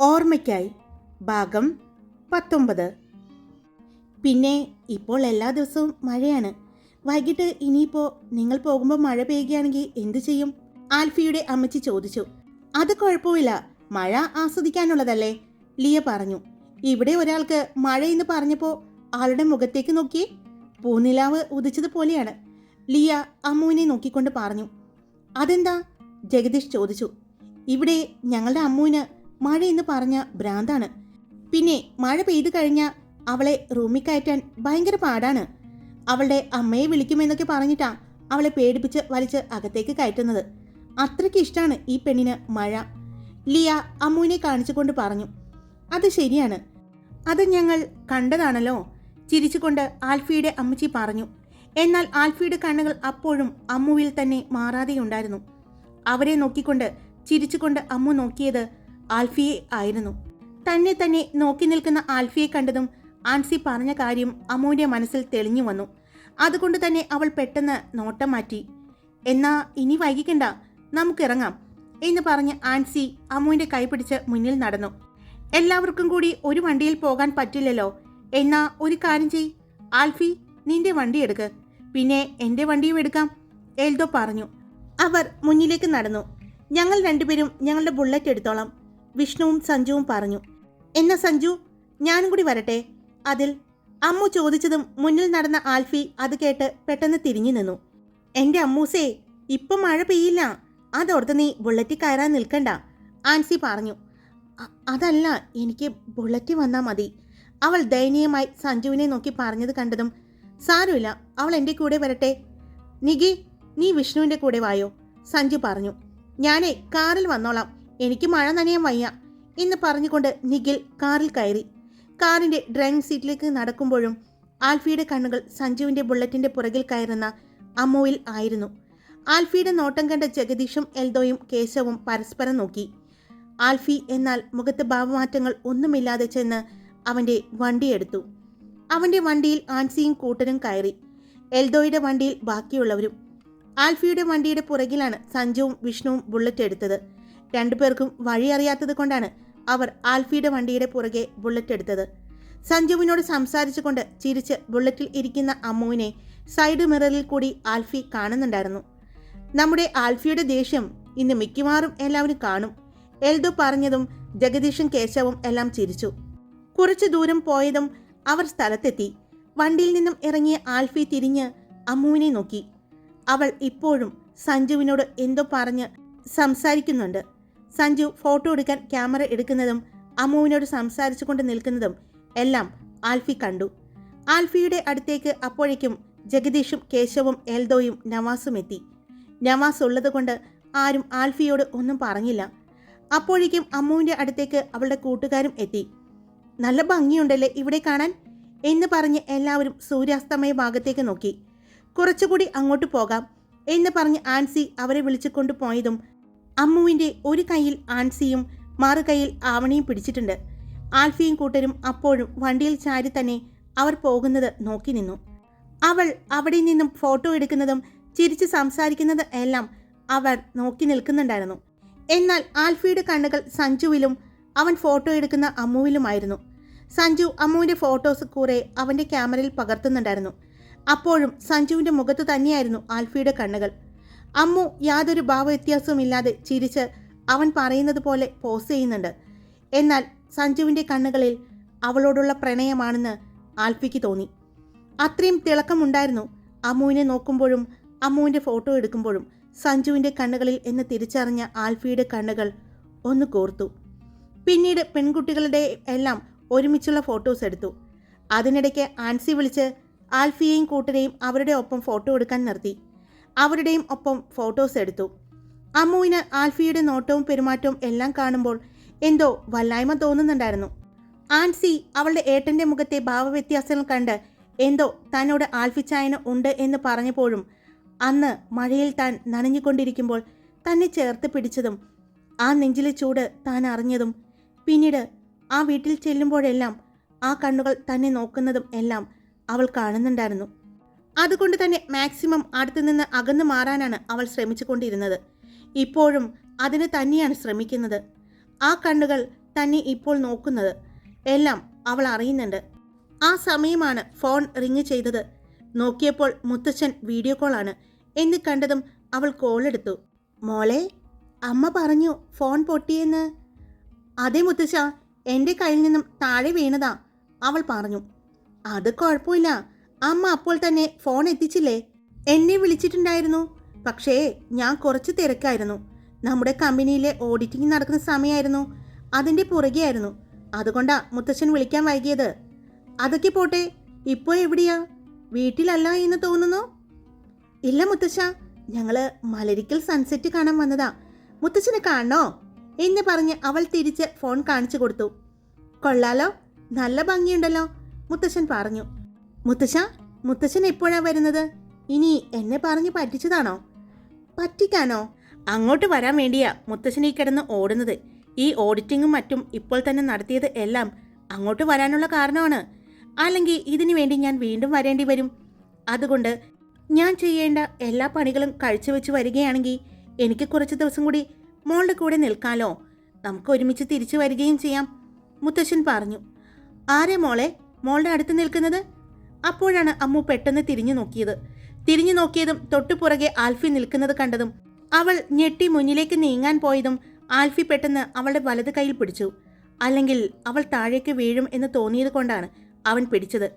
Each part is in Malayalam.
ഓർമ്മയ്ക്കായി. ഭാഗം പത്തൊമ്പത്. പിന്നെ ഇപ്പോൾ എല്ലാ ദിവസവും മഴയാണ്. വൈകിട്ട് ഇനിയിപ്പോൾ നിങ്ങൾ പോകുമ്പോൾ മഴ പെയ്യുകയാണെങ്കിൽ എന്തു ചെയ്യും? ആൽഫിയുടെ അമ്മച്ചി ചോദിച്ചു. അത് കുഴപ്പമില്ല. മഴ ആസ്വദിക്കാനുള്ളതല്ലേ? ലിയ പറഞ്ഞു. ഇവിടെ ഒരാൾക്ക് മഴ എന്ന് പറഞ്ഞപ്പോൾ ആളുടെ മുഖത്തേക്ക് നോക്കി പൂനിലാവ് ഉദിച്ചതുപോലെയാണ് ലിയ അമ്മുവിനെ നോക്കിക്കൊണ്ട് പറഞ്ഞു. അതെന്താ? ജഗദീഷ് ചോദിച്ചു. ഇവിടെ ഞങ്ങളുടെ അമ്മുവിന് മഴ എന്ന് പറഞ്ഞ ഭ്രാന്താണ്. പിന്നെ മഴ പെയ്തു കഴിഞ്ഞാൽ അവളെ റൂമിൽ കയറ്റാൻ ഭയങ്കര പാടാണ്. അവളുടെ അമ്മയെ വിളിക്കുമെന്നൊക്കെ പറഞ്ഞിട്ടാ അവളെ പേടിപ്പിച്ച് വലിച്ച് അകത്തേക്ക് കയറ്റുന്നത്. അത്രയ്ക്ക് ഇഷ്ടമാണ് ഈ പെണ്ണിന് മഴ. ലിയ അമ്മുവിനെ കാണിച്ചുകൊണ്ട് പറഞ്ഞു അത് ശരിയാണ്. അത് ഞങ്ങൾ കണ്ടതാണല്ലോ. ചിരിച്ചുകൊണ്ട് ആൽഫിയുടെ അമ്മച്ചി പറഞ്ഞു എന്നാൽ ആൽഫിയുടെ കണ്ണുകൾ അപ്പോഴും അമ്മുവിൽ തന്നെ മാറാതെയുണ്ടായിരുന്നു. അവരെ നോക്കിക്കൊണ്ട് ചിരിച്ചുകൊണ്ട് അമ്മു നോക്കിയത് ആൽഫിയെ ആയിരുന്നു. തന്നെ തന്നെ നോക്കി നിൽക്കുന്ന ആൽഫിയെ കണ്ടതും ആൻസി പറഞ്ഞ കാര്യം അമ്മുവിന്റെ മനസ്സിൽ തെളിഞ്ഞു വന്നു. അതുകൊണ്ട് തന്നെ അവൾ പെട്ടെന്ന് നോട്ടം മാറ്റി. എന്നാ ഇനി വൈകിക്കണ്ട. നമുക്കിറങ്ങാം എന്ന് പറഞ്ഞ് ആൻസി അമ്മുവിന്റെ കൈപിടിച്ച് മുന്നിൽ നടന്നു. എല്ലാവർക്കും കൂടി ഒരു വണ്ടിയിൽ പോകാൻ പറ്റില്ലല്ലോ. എന്നാ ഒരു കാര്യം ചെയ് ആൽഫി നിന്റെ വണ്ടി എടുക്ക്. പിന്നെ എന്റെ വണ്ടിയും എടുക്കാം എൽദോ പറഞ്ഞു. അവർ മുന്നിലേക്ക് നടന്നു. ഞങ്ങൾ രണ്ടുപേരും ഞങ്ങളുടെ ബുള്ളറ്റ് എടുത്തോളാം. വിഷ്ണുവും സഞ്ജുവും പറഞ്ഞു. എന്ന സഞ്ജു ഞാനും കൂടി വരട്ടെ. അതിൽ അമ്മു ചോദിച്ചതും മുന്നിൽ നടന്ന ആൽഫി അത് കേട്ട് പെട്ടെന്ന് തിരിഞ്ഞു നിന്നു. എന്റെ അമ്മൂസേ ഇപ്പം മഴ പെയ്യില്ല. അതോർത്ത് നീ ബുള്ളറ്റി കയറാൻ നിൽക്കണ്ട ആൻസി പറഞ്ഞു. അതല്ല എനിക്ക് ബുള്ളറ്റി വന്നാൽ മതി. അവൾ ദയനീയമായി സഞ്ജുവിനെ നോക്കി പറഞ്ഞത് കണ്ടതും സാരമില്ല അവൾ എന്റെ കൂടെ വരട്ടെ. നിഗി നീ വിഷ്ണുവിന്റെ കൂടെ വായോ? സഞ്ജു പറഞ്ഞു. ഞാനേ കാറിൽ വന്നോളാം. എനിക്ക് മഴ നനയാൻ വയ്യ എന്ന് പറഞ്ഞുകൊണ്ട് നിഖിൽ കാറിൽ കയറി. കാറിന്റെ ഡ്രൈവിംഗ് സീറ്റിലേക്ക് നടക്കുമ്പോഴും ആൽഫിയുടെ കണ്ണുകൾ സഞ്ജുവിന്റെ ബുള്ളറ്റിന്റെ പുറകിൽ കയറുന്ന അമ്മുവിൽ ആയിരുന്നു. ആൽഫിയുടെ നോട്ടം കണ്ട ജഗദീഷും എൽദോയും കേശവും പരസ്പരം നോക്കി. ആൽഫി എന്നാൽ മുഖത്ത് ഭാവമാറ്റങ്ങൾ ഒന്നുമില്ലാതെ ചെന്ന് അവന്റെ വണ്ടിയെടുത്തു അവന്റെ വണ്ടിയിൽ ആൻസിയും കൂട്ടരും കയറി. എൽദോയുടെ വണ്ടിയിൽ ബാക്കിയുള്ളവരും. ആൽഫിയുടെ വണ്ടിയുടെ പുറകിലാണ് സഞ്ജുവും വിഷ്ണുവും ബുള്ളറ്റ് എടുത്തത്. രണ്ടുപേർക്കും വഴി അറിയാത്തത് കൊണ്ടാണ് അവർ ആൽഫിയുടെ വണ്ടിയുടെ പുറകെ ബുള്ളറ്റ് എടുത്തത്. സഞ്ജുവിനോട് സംസാരിച്ചുകൊണ്ട് ചിരിച്ച് ബുള്ളറ്റിൽ ഇരിക്കുന്ന അമ്മുവിനെ സൈഡ് മിററിൽ കൂടി ആൽഫി കാണുന്നുണ്ടായിരുന്നു. നമ്മുടെ ആൽഫിയുടെ ദേഷ്യം ഇന്ന് മിക്കവാറും എല്ലാവരും കാണും. എൽദു പറഞ്ഞതും ജഗദീഷും കേശവും എല്ലാം ചിരിച്ചു. കുറച്ചു ദൂരം പോയതും അവർ സ്ഥലത്തെത്തി. വണ്ടിയിൽ നിന്നും ഇറങ്ങിയ ആൽഫി തിരിഞ്ഞ് അമ്മുവിനെ നോക്കി. അവൾ ഇപ്പോഴും സഞ്ജുവിനോട് എന്തോ പറഞ്ഞ് സംസാരിക്കുന്നുണ്ട്. സഞ്ജു ഫോട്ടോ എടുക്കാൻ ക്യാമറ എടുക്കുന്നതും അമ്മുവിനോട് സംസാരിച്ചു കൊണ്ട് നിൽക്കുന്നതും എല്ലാം ആൽഫി കണ്ടു. ആൽഫിയുടെ അടുത്തേക്ക് അപ്പോഴേക്കും ജഗദീഷും കേശവും എൽദോയും നവാസും എത്തി. നവാസ് ഉള്ളതുകൊണ്ട് ആരും ആൽഫിയോട് ഒന്നും പറഞ്ഞില്ല. അപ്പോഴേക്കും അമ്മുവിന്റെ അടുത്തേക്ക് അവളുടെ കൂട്ടുകാരും എത്തി. നല്ല ഭംഗിയുണ്ടല്ലേ ഇവിടെ കാണാൻ? എന്ന് പറഞ്ഞ് എല്ലാവരും സൂര്യാസ്തമയ ഭാഗത്തേക്ക് നോക്കി. കുറച്ചുകൂടി അങ്ങോട്ട് പോകാം എന്ന് പറഞ്ഞ് ആൻസി അവരെ വിളിച്ചുകൊണ്ട് പോയതും അമ്മുവിന്റെ ഒരു കൈയിൽ ആൻസിയും മറു കൈയിൽ ആവണിയും പിടിച്ചിട്ടുണ്ട്. ആൽഫിയും കൂട്ടരും അപ്പോഴും വണ്ടിയിൽ ചാരി തന്നെ അവർ പോകുന്നത് നോക്കി നിന്നു. അവൾ അവിടെ നിന്നും ഫോട്ടോ എടുക്കുന്നതും ചിരിച്ച് സംസാരിക്കുന്നത് എല്ലാം അവർ നോക്കി നിൽക്കുന്നുണ്ടായിരുന്നു. എന്നാൽ ആൽഫിയുടെ കണ്ണുകൾ സഞ്ജുവിലും അവൻ ഫോട്ടോ എടുക്കുന്ന അമ്മുവിലുമായിരുന്നു. സഞ്ജു അമ്മുവിന്റെ ഫോട്ടോസ് കുറെ അവന്റെ ക്യാമറയിൽ പകർത്തുന്നുണ്ടായിരുന്നു. അപ്പോഴും സഞ്ജുവിന്റെ മുഖത്ത് തന്നെയായിരുന്നു ആൽഫിയുടെ കണ്ണുകൾ. അമ്മു യാതൊരു ഭാവവ്യത്യാസവുമില്ലാതെ ചിരിച്ച് അവൻ പറയുന്നത് പോലെ പോസ് ചെയ്യുന്നുണ്ട്. എന്നാൽ സഞ്ജുവിന്റെ കണ്ണുകളിൽ അവളോടുള്ള പ്രണയമാണെന്ന് ആൽഫിക്ക് തോന്നി. അത്രയും തിളക്കമുണ്ടായിരുന്നു അമ്മുവിനെ നോക്കുമ്പോഴും അമ്മുവിന്റെ ഫോട്ടോ എടുക്കുമ്പോഴും സഞ്ജുവിന്റെ കണ്ണുകളിൽ എന്ന് തിരിച്ചറിഞ്ഞ ആൽഫിയുടെ കണ്ണുകൾ ഒന്ന് കോർത്തു. പിന്നീട് പെൺകുട്ടികളുടെ എല്ലാം ഒരുമിച്ചുള്ള ഫോട്ടോസ് എടുത്തു. അതിനിടയ്ക്ക് ആൻസി വിളിച്ച് ആൽഫിയെയും കൂട്ടരെയും അവരുടെ ഒപ്പം ഫോട്ടോ എടുക്കാൻ നിർത്തി. അവരുടെയും ഒപ്പം ഫോട്ടോസ് എടുത്തു. അമ്മുവിന് ആൽഫിയുടെ നോട്ടവും പെരുമാറ്റവും എല്ലാം കാണുമ്പോൾ എന്തോ വല്ലായ്മ തോന്നുന്നുണ്ടായിരുന്നു. ആൻസി അവളുടെ ഏട്ടന്റെ മുഖത്തെ ഭാവവ്യത്യാസങ്ങൾ കണ്ട് എന്തോ തന്നോട് ആൽഫിച്ചായന ഉണ്ട് എന്ന് പറഞ്ഞപ്പോഴും അന്ന് മഴയിൽ താൻ നനഞ്ഞുകൊണ്ടിരിക്കുമ്പോൾ തന്നെ ചേർത്ത് പിടിച്ചതും ആ നെഞ്ചിലെ ചൂട് താൻ അറിഞ്ഞതും പിന്നീട് ആ വീട്ടിൽ ചെല്ലുമ്പോഴെല്ലാം ആ കണ്ണുകൾ തന്നെ നോക്കുന്നതും എല്ലാം അവൾ കാണുന്നുണ്ടായിരുന്നു. അതുകൊണ്ട് തന്നെ മാക്സിമം അടുത്തു നിന്ന് അകന്നു മാറാനാണ് അവൾ ശ്രമിച്ചുകൊണ്ടിരുന്നത്. ഇപ്പോഴും അതിന് തന്നെയാണ് ശ്രമിക്കുന്നത്. ആ കണ്ണുകൾ തന്നെ ഇപ്പോൾ നോക്കുന്നത്. എല്ലാം അവൾ അറിയുന്നുണ്ട്. ആ സമയമാണ് ഫോൺ റിങ് ചെയ്തത്. നോക്കിയപ്പോൾ മുത്തച്ഛൻ വീഡിയോ കോളാണ്. എന്ന് കണ്ടതും അവൾ കോൾ എടുത്തു. മോളെ അമ്മ പറഞ്ഞു ഫോൺ പൊട്ടിയെന്ന്. അതേ മുത്തച്ഛ എന്റെ കയ്യിൽ നിന്നും താഴെ വീണതാ അവൾ പറഞ്ഞു. അത് കുഴപ്പമില്ല. അമ്മ അപ്പോൾ തന്നെ ഫോൺ എത്തിച്ചില്ലേ? എന്നെ വിളിച്ചിട്ടുണ്ടായിരുന്നു. പക്ഷേ ഞാൻ കുറച്ച് തിരക്കായിരുന്നു. നമ്മുടെ കമ്പനിയിലെ ഓഡിറ്റിംഗ് നടക്കുന്ന സമയമായിരുന്നു അതിന്റെ പുറകെയായിരുന്നു. അതുകൊണ്ടാ മുത്തച്ഛൻ വിളിക്കാൻ വൈകിയത്. അതൊക്കെ പോട്ടെ ഇപ്പോൾ എവിടെയാ? വീട്ടിലല്ല എന്ന് തോന്നുന്നു? ഇല്ല മുത്തശ്ശ ഞങ്ങൾ മലരിക്കൽ സൺസെറ്റ് കാണാൻ വന്നതാ. മുത്തച്ഛനെ കാണണോ? എന്ന് പറഞ്ഞ് അവൾ തിരിച്ച് ഫോൺ കാണിച്ചു കൊടുത്തു. കൊള്ളാലോ നല്ല ഭംഗിയുണ്ടല്ലോ മുത്തശ്ശൻ പറഞ്ഞു. മുത്തശ്ശ മുത്തശ്ശൻ എപ്പോഴാ വരുന്നത്? ഇനി എന്നെ പറഞ്ഞ് പറ്റിച്ചതാണോ? പറ്റിക്കാനോ? അങ്ങോട്ട് വരാൻ വേണ്ടിയാ മുത്തശ്ശൻ ഈ കിടന്ന് ഓടുന്നത്. ഈ ഓഡിറ്റിങ്ങും മറ്റും ഇപ്പോൾ തന്നെ നടത്തിയത് എല്ലാം അങ്ങോട്ട് വരാനുള്ള കാരണമാണ്. അല്ലെങ്കിൽ ഇതിനു വേണ്ടി ഞാൻ വീണ്ടും വരേണ്ടി വരും. അതുകൊണ്ട് ഞാൻ ചെയ്യേണ്ട എല്ലാ പണികളും കഴിച്ചു വെച്ച് വരികയാണെങ്കിൽ എനിക്ക് കുറച്ച് ദിവസം കൂടി മോളുടെ കൂടെ നിൽക്കാലോ. നമുക്ക് ഒരുമിച്ച് തിരിച്ചു വരികയും ചെയ്യാം. മുത്തശ്ശൻ പറഞ്ഞു ആരെ മോളെ? മോളുടെ അടുത്ത് നിൽക്കുന്നത്? അപ്പോഴാണ് അമ്മു പെട്ടെന്ന് തിരിഞ്ഞു നോക്കിയത്. തിരിഞ്ഞു നോക്കിയതും തൊട്ടുപുറകെ ആൽഫി നിൽക്കുന്നത് കണ്ടതും അവൾ ഞെട്ടി മുന്നിലേക്ക് നീങ്ങാൻ പോയതും ആൽഫി പെട്ടെന്ന് അവളുടെ വലത് കൈയിൽ പിടിച്ചു. അല്ലെങ്കിൽ അവൾ താഴേക്ക് വീഴും എന്ന് തോന്നിയത് കൊണ്ടാണ് അവൻ പിടിച്ചത്.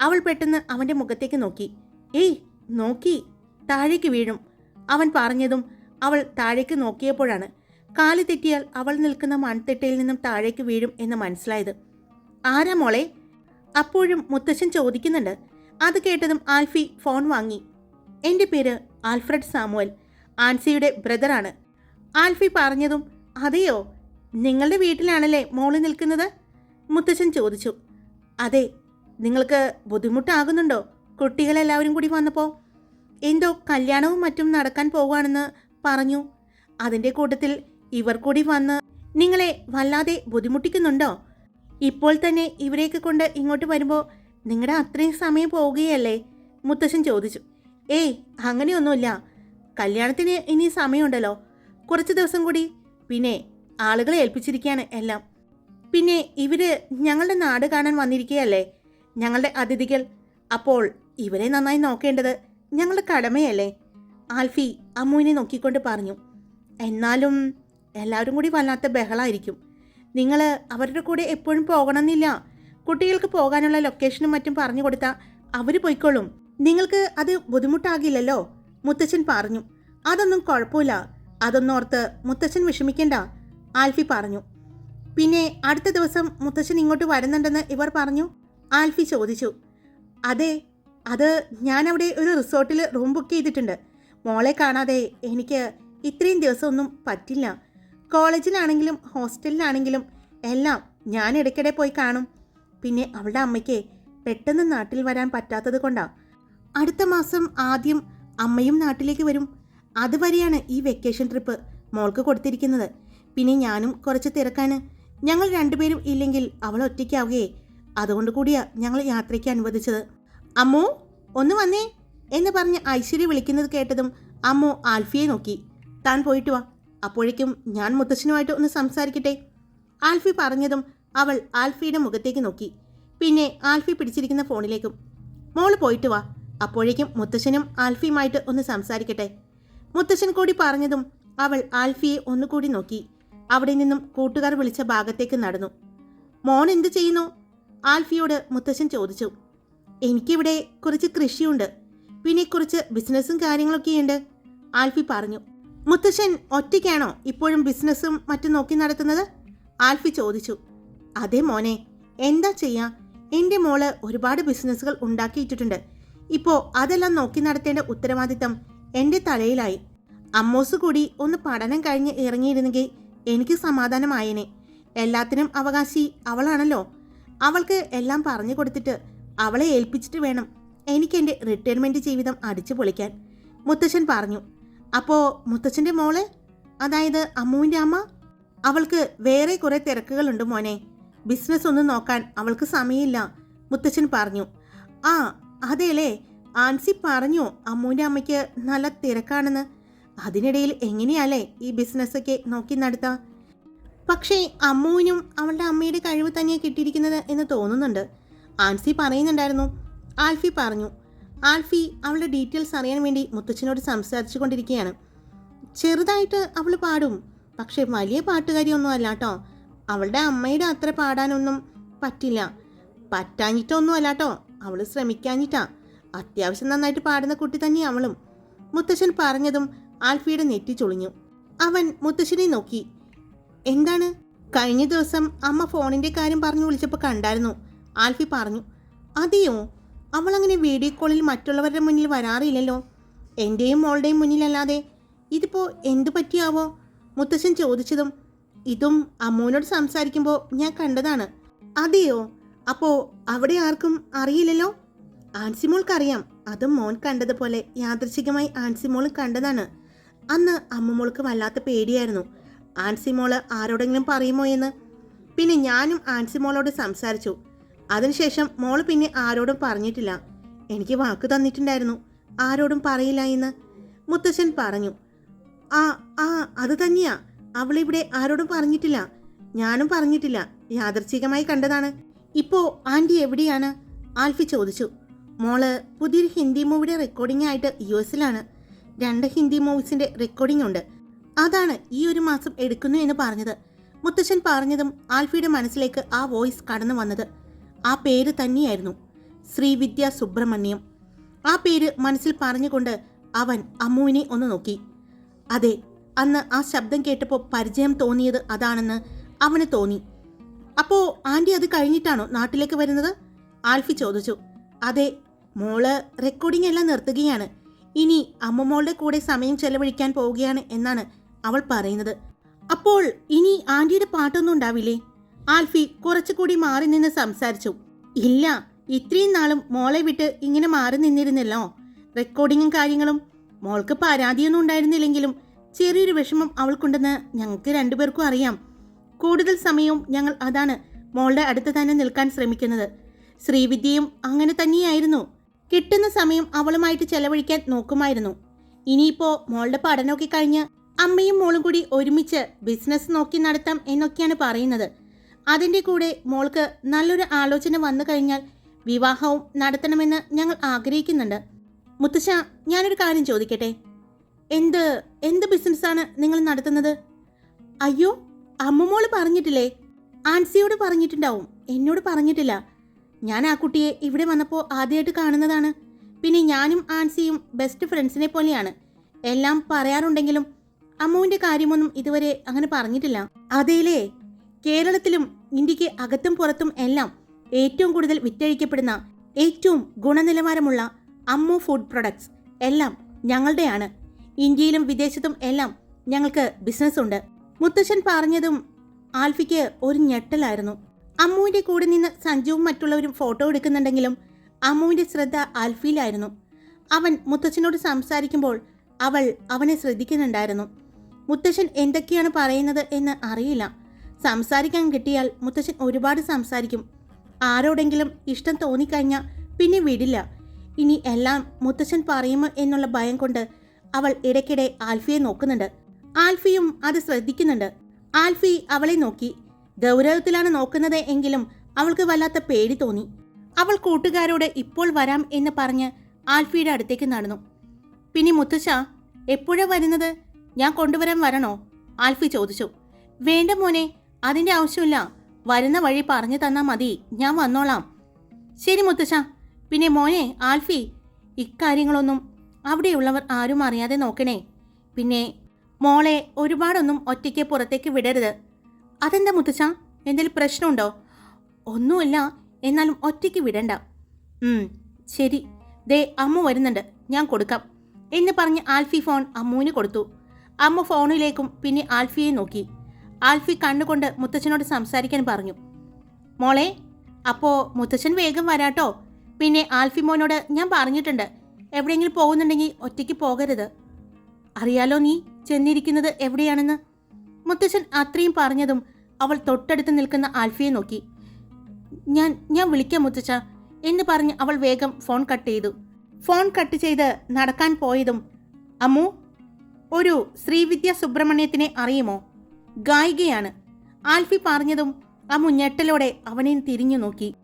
അവൾ പെട്ടെന്ന് അവന്റെ മുഖത്തേക്ക് നോക്കി. ഏയ് നോക്കി. താഴേക്ക് വീഴും. അവൻ പറഞ്ഞതും അവൾ താഴേക്ക് നോക്കിയപ്പോഴാണ് കാൽ തെറ്റിയാൽ അവൾ നിൽക്കുന്ന മൺതിട്ടയിൽ നിന്നും താഴേക്ക് വീഴും എന്ന് മനസ്സിലായത്. ആരാ മോളെ? അപ്പോഴും മുത്തശ്ശൻ ചോദിക്കുന്നുണ്ട്. അത് കേട്ടതും ആൽഫി ഫോൺ വാങ്ങി. എന്റെ പേര് ആൽഫ്രഡ് സാമുവൽ. ആൻസിയുടെ ബ്രദറാണ്. ആൽഫി പറഞ്ഞതും അതെയോ? നിങ്ങളുടെ വീട്ടിലാണല്ലേ മോൾ നിൽക്കുന്നത്? മുത്തശ്ശൻ ചോദിച്ചു. അതെ നിങ്ങൾക്ക് ബുദ്ധിമുട്ടാകുന്നുണ്ടോ? കുട്ടികളെല്ലാവരും കൂടി വന്നപ്പോൾ എന്തോ കല്യാണവും മറ്റും നടക്കാൻ പോവുകയാണെന്ന് പറഞ്ഞു. അതിന്റെ കൂട്ടത്തിൽ ഇവർ കൂടി വന്ന് നിങ്ങളെ വല്ലാതെ ബുദ്ധിമുട്ടിക്കുന്നുണ്ടോ? ഇപ്പോൾ തന്നെ ഇവരെയൊക്കെ കൊണ്ട് ഇങ്ങോട്ട് വരുമ്പോൾ നിങ്ങളുടെ അത്രയും സമയം പോവുകയല്ലേ? മുത്തശ്ശൻ ചോദിച്ചു. ഏയ് അങ്ങനെയൊന്നുമില്ല. കല്യാണത്തിന് ഇനി സമയമുണ്ടല്ലോ. കുറച്ച് ദിവസം കൂടി. പിന്നെ ആളുകളെ ഏൽപ്പിച്ചിരിക്കുകയാണ് എല്ലാം. പിന്നെ ഇവർ ഞങ്ങളുടെ നാട് കാണാൻ വന്നിരിക്കുകയല്ലേ? ഞങ്ങളുടെ അതിഥികൾ. അപ്പോൾ ഇവരെ നന്നായി നോക്കേണ്ടത് ഞങ്ങളുടെ കടമയല്ലേ? ആൽഫി അമ്മുവിനെ നോക്കിക്കൊണ്ട് പറഞ്ഞു. എന്നാലും എല്ലാവരും കൂടി വല്ലാത്ത ബഹളായിരിക്കും. നിങ്ങൾ അവരുടെ കൂടെ എപ്പോഴും പോകണമെന്നില്ല. കുട്ടികൾക്ക് പോകാനുള്ള ലൊക്കേഷനും മറ്റും പറഞ്ഞു കൊടുത്താൽ അവർ പോയിക്കോളും. നിങ്ങൾക്ക് അത് ബുദ്ധിമുട്ടാകില്ലല്ലോ? മുത്തച്ഛൻ പറഞ്ഞു. അതൊന്നും കുഴപ്പമില്ല. അതൊന്നോർത്ത് മുത്തച്ഛൻ വിഷമിക്കണ്ട ആൽഫി പറഞ്ഞു. പിന്നെ അടുത്ത ദിവസം മുത്തച്ഛൻ ഇങ്ങോട്ട് വരുന്നുണ്ടെന്ന് ഇവർ പറഞ്ഞു. ആൽഫി ചോദിച്ചു. അതെ അത് ഞാനവിടെ ഒരു റിസോർട്ടിൽ റൂം ബുക്ക് ചെയ്തിട്ടുണ്ട്. മോളെ കാണാതെ എനിക്ക് ഇത്രയും ദിവസമൊന്നും പറ്റില്ല. കോളേജിലാണെങ്കിലും ഹോസ്റ്റലിലാണെങ്കിലും എല്ലാം ഞാൻ ഇടയ്ക്കിടെ പോയി കാണും. പിന്നെ അവളുടെ അമ്മയ്ക്ക് പെട്ടെന്ന് നാട്ടിൽ വരാൻ പറ്റാത്തത് കൊണ്ടാ. അടുത്ത മാസം ആദ്യം അമ്മയും നാട്ടിലേക്ക് വരും. അതുവരെയാണ് ഈ വെക്കേഷൻ ട്രിപ്പ് മോൾക്ക് കൊടുത്തിരിക്കുന്നത്. പിന്നെ ഞാനും കുറച്ച് തിരക്കാണ്. ഞങ്ങൾ രണ്ടുപേരും ഇല്ലെങ്കിൽ അവൾ ഒറ്റയ്ക്കാവുകയെ. അതുകൊണ്ട് കൂടിയാ ഞങ്ങൾ യാത്രയ്ക്ക് അനുവദിച്ചത്. അമ്മോ ഒന്ന് വന്നേ എന്ന് പറഞ്ഞ് ഐശ്വര്യ വിളിക്കുന്നത് കേട്ടതും അമ്മു ആൽഫിയെ നോക്കി. താൻ പോയിട്ട് വാ. അപ്പോഴേക്കും ഞാൻ മുത്തച്ഛനുമായിട്ട് ഒന്ന് സംസാരിക്കട്ടെ? ആൽഫി പറഞ്ഞതും അവൾ ആൽഫിയുടെ മുഖത്തേക്ക് നോക്കി. പിന്നെ ആൽഫി പിടിച്ചിരിക്കുന്ന ഫോണിലേക്കും മോൾ പോയിട്ട് വാ. അപ്പോഴേക്കും മുത്തശ്ശനും ആൽഫിയുമായിട്ട് ഒന്ന് സംസാരിക്കട്ടെ. മുത്തശ്ശൻ കൂടി പറഞ്ഞതും അവൾ ആൽഫിയെ ഒന്നുകൂടി നോക്കി. അവിടെ നിന്നും കൂട്ടുകാർ വിളിച്ച ഭാഗത്തേക്ക് നടന്നു. മോൻ എന്ത് ചെയ്യുന്നു? ആൽഫിയോട് മുത്തശ്ശൻ ചോദിച്ചു. എനിക്കിവിടെ കുറച്ച് കൃഷിയുണ്ട്. പിന്നെ കുറച്ച് ബിസിനസ്സും കാര്യങ്ങളൊക്കെയുണ്ട് ആൽഫി പറഞ്ഞു. മുത്തശ്ശൻ ഒറ്റയ്ക്കാണോ ഇപ്പോഴും ബിസിനസ്സും മറ്റും നോക്കി നടത്തുന്നത്? ആൽഫി ചോദിച്ചു. അതെ മോനെ എന്താ ചെയ്യാ? എന്റെ മോൾ ഒരുപാട് ബിസിനസ്സുകൾ ഉണ്ടാക്കിയിട്ടിട്ടുണ്ട്. ഇപ്പോൾ അതെല്ലാം നോക്കി നടത്തേണ്ട ഉത്തരവാദിത്തം എന്റെ തലയിലായി. അമ്മോസ് കൂടി ഒന്ന് പഠനം കഴിഞ്ഞ് ഇറങ്ങിയിരുന്നെങ്കിൽ എനിക്ക് സമാധാനമായേനെ. എല്ലാത്തിനും അവകാശി അവളാണല്ലോ. അവൾക്ക് എല്ലാം പറഞ്ഞു കൊടുത്തിട്ട് അവളെ ഏൽപ്പിച്ചിട്ട് വേണം എനിക്ക് എന്റെ റിട്ടയർമെന്റ് ജീവിതം അടിച്ചു പൊളിക്കാൻ. മുത്തശ്ശൻ പറഞ്ഞു അപ്പോൾ മുത്തച്ഛന്റെ മോളെ? അതായത് അമ്മുവിന്റെ അമ്മ? അവൾക്ക് വേറെ കുറേ തിരക്കുകളുണ്ട് മോനെ. ബിസിനസ് ഒന്നും നോക്കാൻ അവൾക്ക് സമയമില്ല മുത്തച്ഛൻ പറഞ്ഞു. ആ അതേലേ. ആൻസി പറഞ്ഞു അമ്മുവിന്റെ അമ്മയ്ക്ക് നല്ല തിരക്കാണെന്ന്. അതിനിടയിൽ എങ്ങനെയല്ലേ ഈ ബിസിനസ്സൊക്കെ നോക്കി നടത്താം? പക്ഷേ അമ്മുവിനും അവളുടെ അമ്മയുടെ കഴിവ് തന്നെയാണ് കിട്ടിയിരിക്കുന്നത് എന്ന് തോന്നുന്നുണ്ട്. ആൻസി പറയുന്നുണ്ടായിരുന്നു. ആൽഫി പറഞ്ഞു ആൽഫി അവളുടെ ഡീറ്റെയിൽസ് അറിയാൻ വേണ്ടി മുത്തച്ഛനോട് സംസാരിച്ചു കൊണ്ടിരിക്കുകയാണ് ചെറുതായിട്ട് അവൾ പാടും. പക്ഷേ വലിയ പാട്ടുകാരിയൊന്നും അല്ല കേട്ടോ അവളുടെ അമ്മയുടെ അത്ര പാടാനൊന്നും പറ്റില്ല. പറ്റാഞ്ഞിട്ടൊന്നും അല്ല കേട്ടോ അവൾ ശ്രമിക്കാഞ്ഞിട്ടാ. അത്യാവശ്യം നന്നായിട്ട് പാടുന്ന കുട്ടി തന്നെ അവളും. മുത്തശ്ശൻ പറഞ്ഞതും ആൽഫിയുടെ നെറ്റി ചൊളിഞ്ഞു. അവൻ മുത്തശ്ശനെ നോക്കി. എന്താണ്? കഴിഞ്ഞ ദിവസം അമ്മ ഫോണിന്റെ കാര്യം പറഞ്ഞു വിളിച്ചപ്പോൾ കണ്ടായിരുന്നു ആൽഫി പറഞ്ഞു. അതെയോ? അവൾ അങ്ങനെ വീഡിയോ കോളിൽ മറ്റുള്ളവരുടെ മുന്നിൽ വരാറില്ലല്ലോ. എന്റെയും മോളുടെയും മുന്നിലല്ലാതെ ഇതിപ്പോൾ എന്തു പറ്റിയാവോ? മുത്തശ്ശൻ ചോദിച്ചതും ഇതും അമ്മുവിനോട് സംസാരിക്കുമ്പോൾ ഞാൻ കണ്ടതാണ്. അതെയോ? അപ്പോൾ അവിടെ ആർക്കും അറിയില്ലല്ലോ? ആൻസിമോൾക്കറിയാം അതും മോൻ കണ്ടതുപോലെ യാദൃശികമായി ആൻസിമോളും കണ്ടതാണ്. അന്ന് അമ്മമോൾക്ക് വല്ലാത്ത പേടിയായിരുന്നു. ആൻസിമോൾ ആരോടെങ്കിലും പറയുമോ എന്ന്? പിന്നെ ഞാനും ആൻസിമോളോട് സംസാരിച്ചു. അതിനുശേഷം മോൾ പിന്നെ ആരോടും പറഞ്ഞിട്ടില്ല. എനിക്ക് വാക്ക് തന്നിട്ടുണ്ടായിരുന്നു. ആരോടും പറയില്ല എന്ന്. മുത്തശ്ശൻ പറഞ്ഞു ആ ആ അത് തന്നെയാ. അവളിവിടെ ആരോടും പറഞ്ഞിട്ടില്ല. ഞാനും പറഞ്ഞിട്ടില്ല. യാദർച്ഛികമായി കണ്ടതാണ്. ഇപ്പോ ആന്റി എവിടെയാണ്? ആൽഫി ചോദിച്ചു. മോൾ പുതിയൊരു ഹിന്ദി മൂവിയുടെ റെക്കോർഡിംഗ് ആയിട്ട് യു എസിലാണ്. രണ്ട് ഹിന്ദി മൂവീസിന്റെ റെക്കോർഡിംഗ് ഉണ്ട്. അതാണ് ഈ ഒരു മാസം എടുക്കുന്നു എന്ന് പറഞ്ഞത്. മുത്തശ്ശൻ പറഞ്ഞതും ആൽഫിയുടെ മനസ്സിലേക്ക് ആ വോയിസ് കടന്നു വന്നത്. ആ പേര് തന്നെയായിരുന്നു. ശ്രീവിദ്യ സുബ്രഹ്മണ്യം. ആ പേര് മനസ്സിൽ പറഞ്ഞുകൊണ്ട് അവൻ അമ്മുവിനെ ഒന്ന് നോക്കി. അതെ അന്ന് ആ ശബ്ദം കേട്ടപ്പോൾ പരിചയം തോന്നിയത് അതാണെന്ന് അവന് തോന്നി. അപ്പോ ആന്റി അത് കഴിഞ്ഞിട്ടാണോ നാട്ടിലേക്ക് വരുന്നത്? ആൽഫി ചോദിച്ചു. അതെ മോൾ റെക്കോർഡിംഗ് എല്ലാം നിർത്തുകയാണ്. ഇനി അമ്മമോളുടെ കൂടെ സമയം ചെലവഴിക്കാൻ പോവുകയാണ് എന്നാണ് അവൾ പറയുന്നത്. അപ്പോൾ ഇനി ആന്റിയുടെ പാട്ടൊന്നും ഉണ്ടാവില്ലേ? ആൽഫി കുറച്ചുകൂടി മാറി നിന്ന് സംസാരിച്ചു. ഇല്ല ഇത്രയും നാളും മോളെ വിട്ട് ഇങ്ങനെ മാറി നിന്നിരുന്നല്ലോ. റെക്കോർഡിങ്ങും കാര്യങ്ങളും മോൾക്ക് പരാതിയൊന്നും ഉണ്ടായിരുന്നില്ലെങ്കിലും ചെറിയൊരു വിഷമം അവൾക്കുണ്ടെന്ന് ഞങ്ങൾക്ക് രണ്ടുപേർക്കും അറിയാം. കൂടുതൽ സമയവും ഞങ്ങൾ അതാണ് മോളുടെ അടുത്ത് തന്നെ നിൽക്കാൻ ശ്രമിക്കുന്നത്. ശ്രീവിദ്യയും അങ്ങനെ തന്നെയായിരുന്നു. കിട്ടുന്ന സമയം അവളുമായിട്ട് ചെലവഴിക്കാൻ നോക്കുമായിരുന്നു. ഇനിയിപ്പോ മോളുടെ പഠനമൊക്കെ കഴിഞ്ഞ് അമ്മയും മോളും കൂടി ഒരുമിച്ച് ബിസിനസ് നോക്കി നടത്താം എന്നൊക്കെയാണ് പറയുന്നത്. അതിന്റെ കൂടെ മോൾക്ക് നല്ലൊരു ആലോചന വന്നു കഴിഞ്ഞാൽ വിവാഹവും നടത്തണമെന്ന് ഞങ്ങൾ ആഗ്രഹിക്കുന്നുണ്ട്. മുത്തശ്ശ ഞാനൊരു കാര്യം ചോദിക്കട്ടെ? എന്ത് എന്ത് ബിസിനസ്സാണ് നിങ്ങൾ നടത്തുന്നത്? അയ്യോ അമ്മമോൾ പറഞ്ഞിട്ടില്ലേ? ആൻസിയോട് പറഞ്ഞിട്ടുണ്ടാവും. എന്നോട് പറഞ്ഞിട്ടില്ല. ഞാൻ ആ കുട്ടിയെ ഇവിടെ വന്നപ്പോൾ ആദ്യമായിട്ട് കാണുന്നതാണ്. പിന്നെ ഞാനും ആൻസിയും ബെസ്റ്റ് ഫ്രണ്ട്സിനെ പോലെയാണ്. എല്ലാം പറയാറുണ്ടെങ്കിലും അമ്മുവിന്റെ കാര്യമൊന്നും ഇതുവരെ അങ്ങനെ പറഞ്ഞിട്ടില്ല. അതേലേ കേരളത്തിലും ഇന്ത്യയ്ക്ക് അകത്തും പുറത്തും എല്ലാം ഏറ്റവും കൂടുതൽ വിറ്റഴിക്കപ്പെടുന്ന ഏറ്റവും ഗുണനിലവാരമുള്ള അമ്മു ഫുഡ് പ്രൊഡക്ട്സ് എല്ലാം ഞങ്ങളുടെയാണ്. ഇന്ത്യയിലും വിദേശത്തും എല്ലാം ഞങ്ങൾക്ക് ബിസിനസ് ഉണ്ട്. മുത്തശ്ശൻ പറഞ്ഞതും ആൽഫിക്ക് ഒരു ഞെട്ടലായിരുന്നു. അമ്മുവിന്റെ കൂടെ നിന്ന് സഞ്ജുവും മറ്റുള്ളവരും ഫോട്ടോ എടുക്കുന്നുണ്ടെങ്കിലും അമ്മുവിന്റെ ശ്രദ്ധ ആൽഫിയിലായിരുന്നു. അവൻ മുത്തച്ഛനോട് സംസാരിക്കുമ്പോൾ അവൾ അവനെ ശ്രദ്ധിക്കുന്നുണ്ടായിരുന്നു. മുത്തശ്ശൻ എന്തൊക്കെയാണ് പറയുന്നത് എന്ന് അറിയില്ല. സംസാരിക്കാൻ കിട്ടിയാൽ മുത്തശ്ശൻ ഒരുപാട് സംസാരിക്കും. ആരോടെങ്കിലും ഇഷ്ടം തോന്നിക്കഴിഞ്ഞാൽ പിന്നെ വിടില്ല. ഇനി എല്ലാം മുത്തശ്ശൻ പറയുമോ എന്നുള്ള ഭയം കൊണ്ട് അവൾ ഇടയ്ക്കിടെ ആൽഫിയെ നോക്കുന്നുണ്ട്. ആൽഫിയും അത് ശ്രദ്ധിക്കുന്നുണ്ട്. ആൽഫി അവളെ നോക്കി. ഗൗരവത്തിലാണ് നോക്കുന്നത് എങ്കിലും അവൾക്ക് വല്ലാത്ത പേടി തോന്നി. അവൾ കൂട്ടുകാരോട് ഇപ്പോൾ വരാം എന്ന് പറഞ്ഞ് ആൽഫിയുടെ അടുത്തേക്ക് നടന്നു. പിന്നെ മുത്തശ്ശ എപ്പോഴാണ് വരുന്നത്? ഞാൻ കൊണ്ടുവരാൻ വരണോ? ആൽഫി ചോദിച്ചു. വേണ്ട മോനെ അതിന്റെ ആവശ്യമില്ല. വരുന്ന വഴി പറഞ്ഞു തന്നാൽ മതി. ഞാൻ വന്നോളാം. ശരി മുത്തശ്ശ. പിന്നെ മോനെ ആൽഫി ഇക്കാര്യങ്ങളൊന്നും അവിടെയുള്ളവർ ആരും അറിയാതെ നോക്കണേ. പിന്നെ മോളെ ഒരുപാടൊന്നും ഒറ്റയ്ക്ക് പുറത്തേക്ക് വിടരുത്. അതെന്താ മുത്തശ്ശ? എന്തെങ്കിലും പ്രശ്നമുണ്ടോ? ഒന്നുമില്ല. എന്നാലും ഒറ്റയ്ക്ക് വിടണ്ട. ശരി. ദേ അമ്മ വരുന്നുണ്ട്. ഞാൻ കൊടുക്കാം. എന്ന് പറഞ്ഞ് ആൽഫി ഫോൺ അമ്മുവിന് കൊടുത്തു. അമ്മ ഫോണിലേക്കും പിന്നെ ആൽഫിയെ നോക്കി. ആൽഫി കണ്ണുകൊണ്ട് മുത്തച്ഛനോട് സംസാരിക്കാൻ പറഞ്ഞു. മോളെ അപ്പോ മുത്തച്ഛൻ വേഗം വരാട്ടോ. പിന്നെ ആൽഫി മോനോട് ഞാൻ പറഞ്ഞിട്ടുണ്ട്. എവിടെയെങ്കിലും പോകുന്നുണ്ടെങ്കിൽ ഒറ്റയ്ക്ക് പോകരുത്. അറിയാലോ നീ ചെന്നിരിക്കുന്നത് എവിടെയാണെന്ന്? മുത്തച്ഛൻ അത്രയും പറഞ്ഞതും അവൾ തൊട്ടടുത്ത് നിൽക്കുന്ന ആൽഫിയെ നോക്കി. ഞാൻ ഞാൻ വിളിക്കാം മുത്തച്ഛ എന്ന് പറഞ്ഞ് അവൾ വേഗം ഫോൺ കട്ട് ചെയ്തു. ഫോൺ കട്ട് ചെയ്ത് നടക്കാൻ പോയതും അമ്മു ഒരു ശ്രീവിദ്യ സുബ്രഹ്മണ്യത്തിനെ അറിയുമോ? ഗായികയാണ്. ആൽഫി പറഞ്ഞതും ആ മുഞ്ഞെട്ടലോടെ അവനെയും തിരിഞ്ഞു നോക്കി.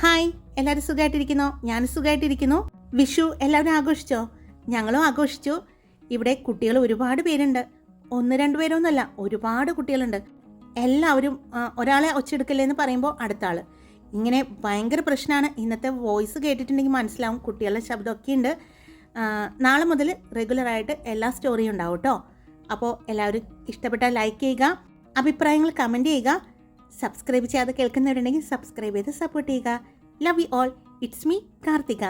ഹായ് എല്ലാവരും സുഖമായിട്ടിരിക്കുന്നോ? ഞാൻ സുഖമായിട്ടിരിക്കുന്നു. വിഷു എല്ലാവരും ആഘോഷിച്ചോ? ഞങ്ങളും ആഘോഷിച്ചു. ഇവിടെ കുട്ടികൾ ഒരുപാട് പേരുണ്ട്. ഒന്ന് രണ്ട് പേരൊന്നുമല്ല ഒരുപാട് കുട്ടികളുണ്ട്. എല്ലാവരും ഒരാളെ ഒച്ചെടുക്കല്ലേ എന്ന് പറയുമ്പോൾ അടുത്ത ആൾ ഇങ്ങനെ ഭയങ്കര പ്രശ്നമാണ്. ഇന്നത്തെ വോയിസ് കേട്ടിട്ടുണ്ടെങ്കിൽ മനസ്സിലാവും കുട്ടികളുടെ ശബ്ദമൊക്കെ ഉണ്ട് നാളെ മുതൽ റെഗുലറായിട്ട് എല്ലാ സ്റ്റോറിയും ഉണ്ടാവും കേട്ടോ. അപ്പോൾ എല്ലാവരും ഇഷ്ടപ്പെട്ടാൽ ലൈക്ക് ചെയ്യുക അഭിപ്രായങ്ങൾ കമന്റ് ചെയ്യുക സബ്സ്ക്രൈബ് ചെയ്യാതെ കേൾക്കുന്നവരുണ്ടെങ്കിൽ സബ്സ്ക്രൈബ് ചെയ്ത് സപ്പോർട്ട് ചെയ്യുക. Love you all it's me Karthika.